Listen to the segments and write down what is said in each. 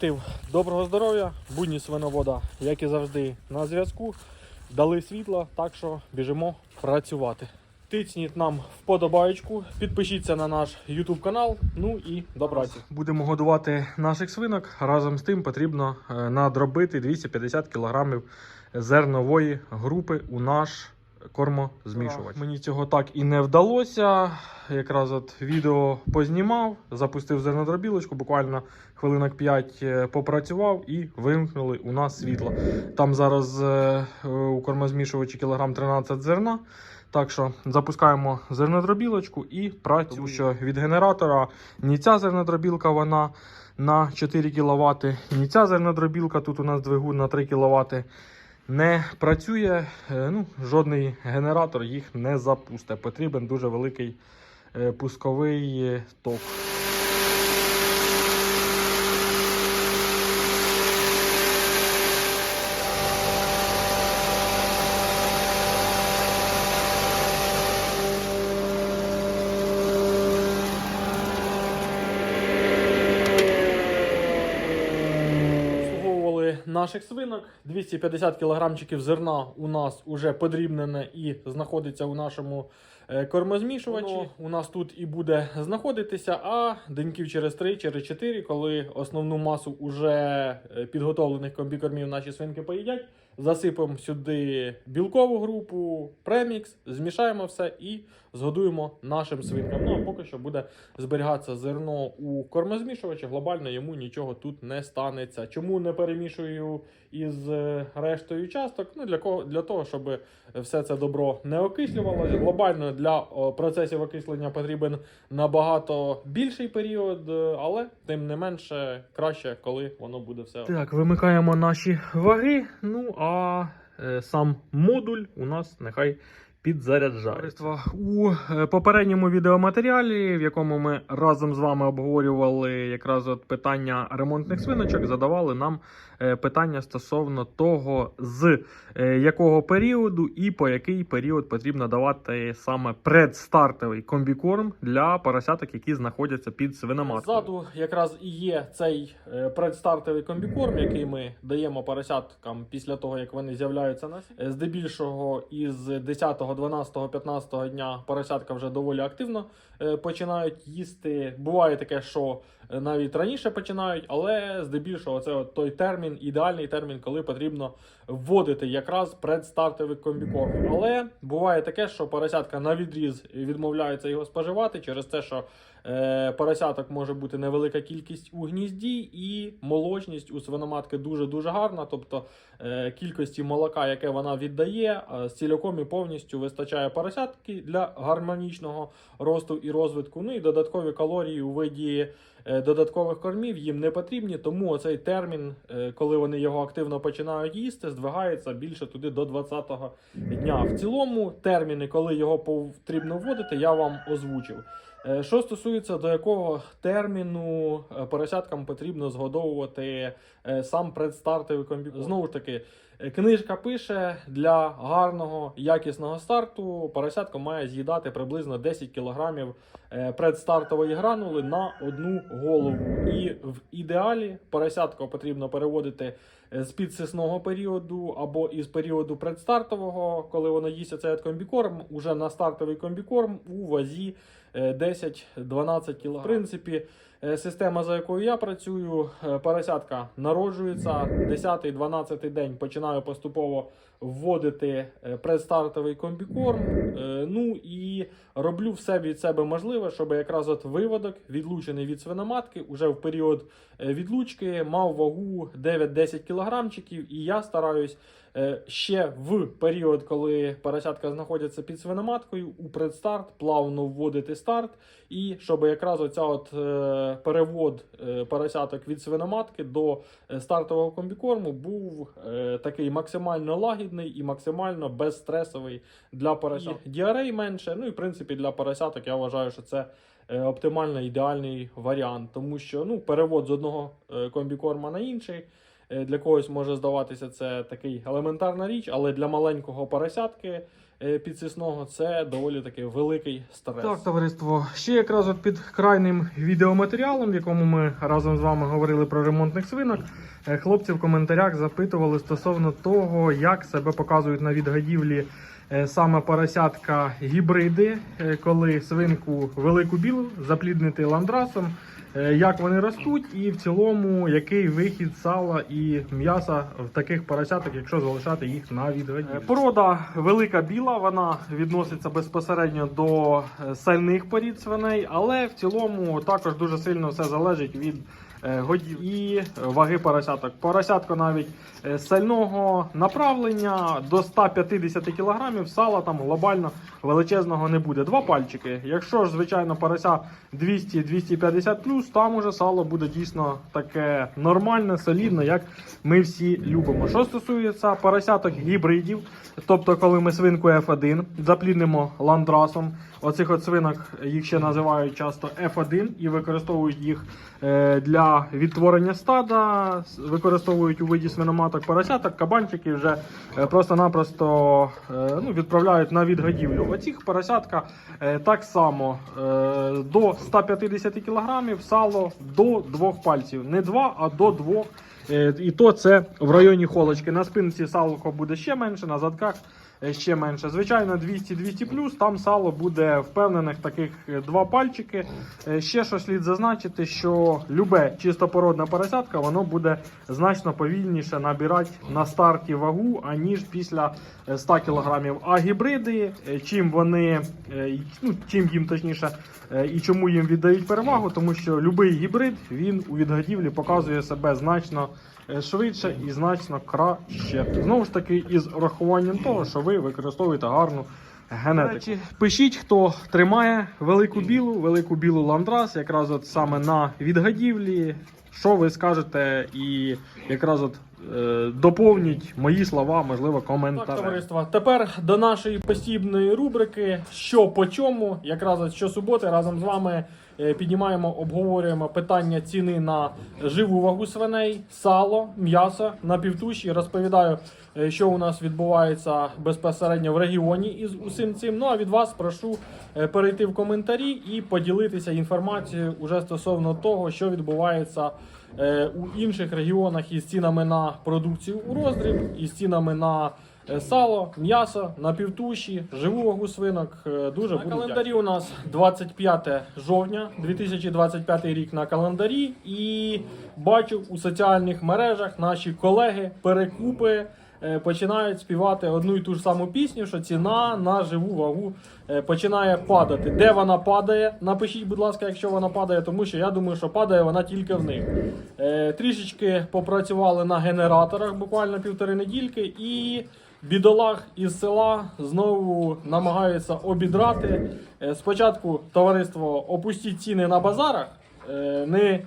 Колектив доброго здоров'я, будні свиновода, як і завжди, на зв'язку. Дали світло, так що біжимо працювати. Тицніть нам вподобаєчку, підпишіться на наш YouTube канал. Ну і до праці. Будемо годувати наших свинок. Разом з тим потрібно е, надробити 250 кг зернової групи у наш кормозмішувач. Мені цього так і не вдалося. Якраз от відео познімав, запустив зернодробілочку, буквально хвилинок 5 попрацював і вимкнули у нас світло. Там зараз е, у кормозмішувачі кілограм 13 зерна. Так що запускаємо зернодробілочку і працюємо. Що від генератора ні ця зернодробілка вона на 4 кВт, ні ця зернодробілка, тут у нас двигун на 3 кВт не працює. Е, Ну, жодний генератор їх не запустить. Потрібен дуже великий е, пусковий е, ток. Наших свинок. 250 кілограмчиків зерна у нас уже подрібнене і знаходиться у нашому е, кормозмішувачі. Воно у нас тут і буде знаходитися, а деньків через 3, через 4, коли основну масу уже е, підготовлених комбікормів наші свинки поїдять. Засипемо сюди білкову групу, премікс, змішаємо все і згодуємо нашим свинкам. Ну а поки що буде зберігатися зерно у кормозмішувачі, глобально йому нічого тут не станеться. Чому не перемішую із е, рештою часток? Ну для кого для того, щоб все це добро не окислювалося. Глобально для процесів окислення потрібен набагато більший період, е, але тим не менше краще, коли воно буде все. Так, вимикаємо наші ваги. Ну а е, сам модуль у нас нехай підзаряджається. У е, попередньому відеоматеріалі, в якому ми разом з вами обговорювали якраз от питання ремонтних свиночок, задавали нам питання стосовно того, з е, якого періоду і по який період потрібно давати саме предстартовий комбікорм для поросяток, які знаходяться під свиноматкою. Ззаду якраз і є цей е, предстартовий комбікорм, який ми даємо поросяткам після того, як вони з'являються на світ. Е, Здебільшого із 10, 12, 15 дня поросятка вже доволі активно е, починають їсти. Буває таке, що е, навіть раніше починають, але здебільшого це от той термін, ідеальний термін, коли потрібно вводити якраз предстартовий комбікорм. Але буває таке, що поросятка на відріз відмовляються його споживати через те, що е, поросяток може бути невелика кількість у гнізді, і молочність у свиноматки дуже дуже гарна. Тобто е, кількості молока, яке вона віддає, е, цілком і повністю вистачає поросятки для гармонічного росту і розвитку. Ну і додаткові калорії у виді додаткових кормів їм не потрібні. Тому оцей термін, е, коли вони його активно починають їсти, здвигається більше туди до 20-го дня. В цілому терміни, коли його потрібно вводити, я вам озвучив. Е, Що стосується до якого терміну е, поросяткам потрібно згодовувати е, сам предстартовий комбікорм. Знову ж таки, книжка пише для гарного якісного старту поросятка має з'їдати приблизно 10 кг предстартової гранули на одну голову. І в ідеалі поросятко потрібно переводити з підсисного періоду або із періоду предстартового, коли воно їсть цей комбікорм, уже на стартовий комбікорм у вазі е, 10-12 кг. В принципі, е, система, за якою я працюю, е, поросятка народжується 10-12 день. Починаю поступово вводити е, предстартовий комбікорм. Е, Ну і роблю все від себе можливе, щоб якраз от виводок, відлучений від свиноматки, уже в період е, відлучки мав вагу 9-10 кілограмчиків, і я стараюсь. Е, Ще в період, коли поросятка знаходяться під свиноматкою, у предстарт плавно вводити старт, і щоб якраз оця от е, перевод е, поросяток від свиноматки до стартового комбікорму був такий максимально лагідний і максимально безстресовий для поросят. І діарей менше. Ну і в принципі для поросяток я вважаю, що це оптимально ідеальний варіант, тому що ну перевод з одного комбікорма на інший. Е, Для когось може здаватися це такий елементарна річ, але для маленького поросятки е, підсисного це доволі таки великий стрес. Так, товариство, ще якраз от під крайним відеоматеріалом, в якому ми разом з вами говорили про ремонтних свинок. е, Хлопці в коментарях запитували стосовно того, як себе показують на відгадівлі саме поросятка гібриди, е, коли свинку велику білу запліднити ландрасом, е, як вони ростуть, і в цілому який вихід сала і м'яса в таких поросяток, якщо залишати їх на відгадівлі. Е, Порода велика біла, вона відноситься безпосередньо до е, сальних порід свиней, але в цілому також дуже сильно все залежить від е, годів і ваги поросяток. Поросятко навіть е, сального направлення до 150 кг сала там глобально величезного не буде. Два пальчики. Якщо ж, звичайно, порося 200-250 там уже сало буде дійсно таке нормальне, солідне, як ми всі любимо. Що стосується поросяток гібридів, тобто, коли ми свинку F1 запліднимо ландрасом, оцих от свинок їх ще називають часто F1 і використовують їх е, відтворення стада, використовують у виді свиноматок поросяток, кабанчики вже е, просто-напросто е, ну, відправляють на відгадівлю. Оцих поросятка е, так само до 150 кг, сало до двох пальців. Не два, а до двох. І то це в районі холочки. На спинці салко буде ще менше, на задках ще менше. Звичайно, 200-200 плюс, там сало буде впевнених таких е, два пальчики. Е, Ще що слід зазначити, що любе чистопородне поросятка, воно буде значно повільніше набирати на старті вагу, аніж після е, 100 кг. А гібриди, е, чим вони, е, ну, чим їм точніше, е, і чому їм віддають перевагу, тому що будь-який гібрид він у відгадівлі показує себе значно е, швидше і значно краще. Знову ж таки, із урахуванням того, що ви використовуєте гарну генетику. Пишіть, хто тримає велику білу, велику білу ландрас, якраз от саме на відгадівлі. Що ви скажете, і якраз от е, доповніть мої слова, можливо, коментарі. Так, товариство, тепер до нашої постійної рубрики Що по чому? Якраз от щосуботи разом з вами е, піднімаємо, обговорюємо питання ціни на живу вагу свиней, сало, м'ясо на півтуші. Розповідаю, е, що у нас відбувається безпосередньо в регіоні із усім цим. Ну а від вас прошу е, перейти в коментарі і поділитися інформацією уже стосовно того, що відбувається е, у інших регіонах із цінами на продукцію у роздріб, із цінами на е, сало, м'ясо, на півтуші, живу вагу свинок. Е, Дуже на календарі у нас 25 жовтня 2025 рік на календарі. І бачу у соціальних мережах наші колеги перекупи. Е, Починають співати одну і ту ж саму пісню, що ціна на живу вагу е, починає падати. Де вона падає? Напишіть, будь ласка, якщо вона падає, тому що я думаю, що падає вона тільки в них. Е, Трішечки попрацювали на генераторах буквально півтори недільки, і бідолах із села знову намагаються обідрати. Спочатку товариство опустіть ціни на базарах. Не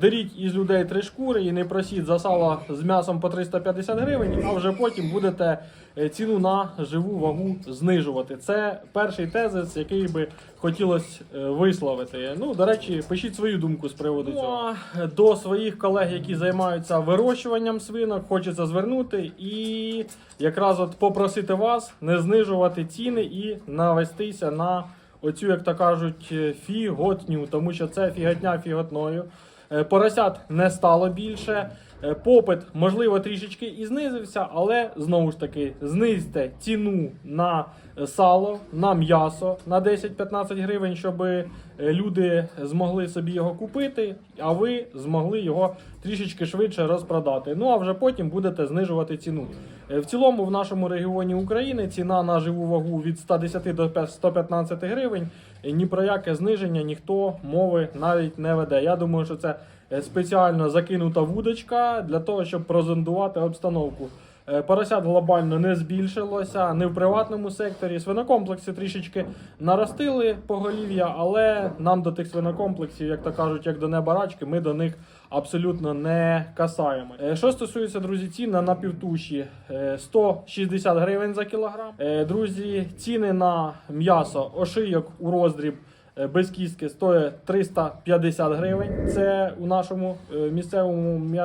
Деріть із людей три шкури і не просіть за сало з м'ясом по 350 гривень, а вже потім будете е, ціну на живу вагу знижувати. Це перший тезис, який би хотілося е, висловити. Ну, до речі, пишіть свою думку з приводу цього. До своїх колег, які займаються вирощуванням свинок, хочеться звернути і якраз от попросити вас не знижувати ціни і навестися на оцю, як то кажуть, е, фіготню, тому що це фіготня фіготною. Е, Поросят не стало більше. Е, Попит, можливо, трішечки і знизився, але знову ж таки знизьте ціну на е, сало, на м'ясо на 10-15 гривень, щоб е, люди змогли собі його купити, а ви змогли його трішечки швидше розпродати. Ну а вже потім будете знижувати ціну. В цілому в нашому регіоні України ціна на живу вагу від 110 до 115 гривень. Ні про яке зниження ніхто мови навіть не веде. Я думаю, що це спеціально закинута вудочка для того, щоб прозондувати обстановку. Е, Поросят глобально не збільшилося, не в приватному секторі. Свинокомплекси трішечки наростили поголів'я, але нам до тих свинокомплексів, як то кажуть, як до неба рачки, ми до них абсолютно не касаємо. Е, Що стосується, друзі, цін на напівтуші е, 160 гривень за кілограм. Е, Друзі, ціни на м'ясо, ошийок у роздріб е, без кістки стоїть 350 гривень. Це у нашому е, місцевому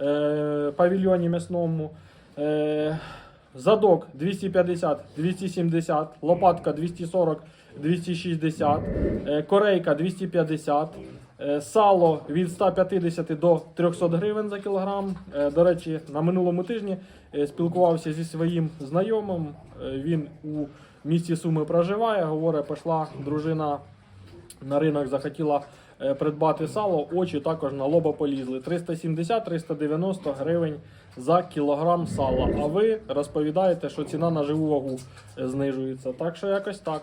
е, павільйоні м'ясному. Е, Задок 250, 270, лопатка 240, 260, е, корейка 250, е, сало від 150 до 300 гривень за кілограм. Е, До речі, на минулому тижні е, спілкувався зі своїм знайомим. Е, Він у місті Суми проживає. Говорить, пішла дружина на ринок, захотіла е, придбати сало, очі також на лоба полізли. 370-390 гривень за кілограм сала. А ви розповідаєте, що ціна на живу вагу е, знижується. Так що якось так.